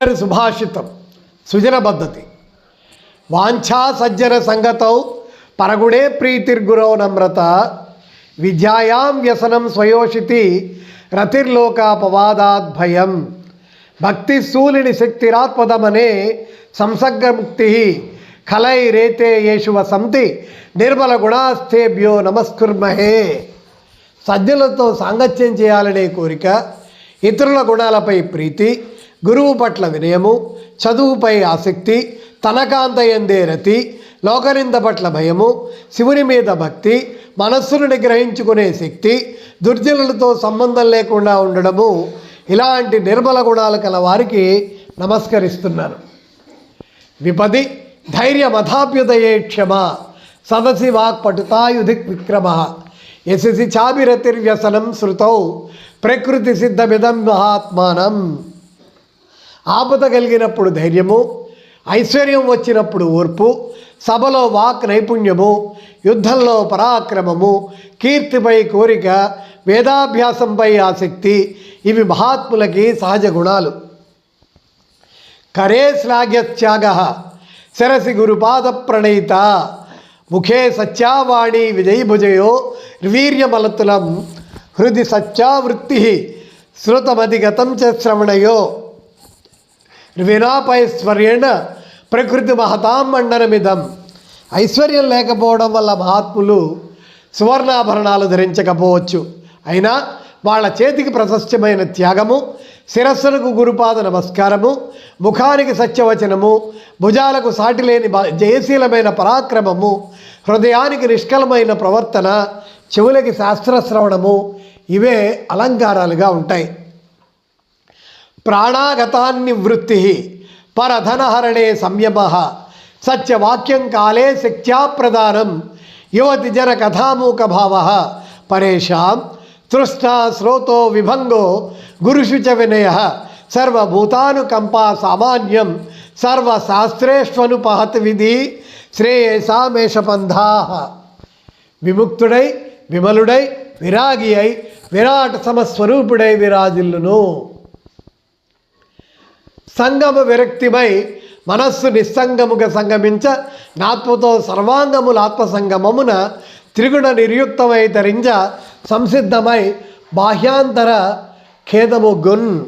గారి సుభాషితం సుజన పద్ధతి. వాంఛా సజ్జన సంగతౌ పరగుడే ప్రీతిర్గురౌ నమ్రత విద్యాయాం వ్యసనం స్వయోషితి రతిర్లోకాపవాదాద్ భయం భక్తి శూలిని శక్తిరాత్మదమనే సంసర్గముక్తి ఖలై రేతే యేషు వసంతి నిర్మల గుణాస్థేభ్యో నమస్కుర్మహే. సజ్జలతో సాంగత్యం చేయాలనే కోరిక ఇతరుల గుణాలపై ప్రీతి గురువు పట్ల వినయము చదువుపై ఆసక్తి తనకాంతయందే రతి లోకనింద పట్ల భయము శివుని మీద భక్తి మనస్సును నిగ్రహించుకునే శక్తి దుర్జనులతో సంబంధం లేకుండా ఉండడము ఇలాంటి నిర్మల గుణాలు కల వారికి నమస్కరిస్తున్నాను. విపది ధైర్యమథాభ్యుదయే క్షమ సదసి వాక్పటుతాయుధి విక్రమ యశసి చాభిరతిర్వ్యసనం శృతౌ ప్రకృతి సిద్ధమిదం మహాత్మానం. ఆపద కలిగినప్పుడు ధైర్యము ఐశ్వర్యం వచ్చినప్పుడు ఓర్పు సభలో వాక్ నైపుణ్యము యుద్ధంలో పరాక్రమము కీర్తిపై కోరిక వేదాభ్యాసంపై ఆసక్తి ఇవి మహాత్ములకి సహజ గుణాలు. కరే శ్లాఘ్యత్యాగ శరసి గురుపాద ప్రణయిత ముఖే సత్యావాణి విజయభుజయో వీర్యమలతులం హృది సత్యావృత్తి శృతమధిగతం చ శ్రవణయో వినాపైశ్వర్యేణ ప్రకృతి మహతాం మండనమిదం. ఐశ్వర్యం లేకపోవడం వల్ల మహాత్ములు సువర్ణాభరణాలు ధరించకపోవచ్చు. అయినా వాళ్ళ చేతికి ప్రశస్యమైన త్యాగము శిరస్సులకు గురుపాద నమస్కారము ముఖానికి సత్యవచనము భుజాలకు సాటిలేని జయశీలమైన పరాక్రమము హృదయానికి నిష్కలమైన ప్రవర్తన చెవులకి శాస్త్రశ్రవణము ఇవే అలంకారాలుగా ఉంటాయి. ప్రాణాగతాన్ని వృత్తి పరధనహరణే సంయమ సత్యవాక్యం కాలే శక్త్యా యువతి జన కథామూక భావ పరేషాం తృష్ణా శ్రోతో విభంగో గురుషుచ వినయ సర్వభూతానుకంపా సామాన్యం సర్వశాస్త్రేష్వనుపహత్ విధి శ్రేయసామేషపంధా విముక్తుడై విమలుడై విరాగి అయి విరాట్ సమస్వరూపుడై విరాజిల్లును సంగమ విరక్తిమై మనస్సు నిస్సంగముగా సంగమించ నాత్మతో సర్వాంగముల ఆత్మసంగమమున త్రిగుణ నిర్యుక్తమై ధరించ సంసిద్ధమై బాహ్యాంతర ఖేదము గున్.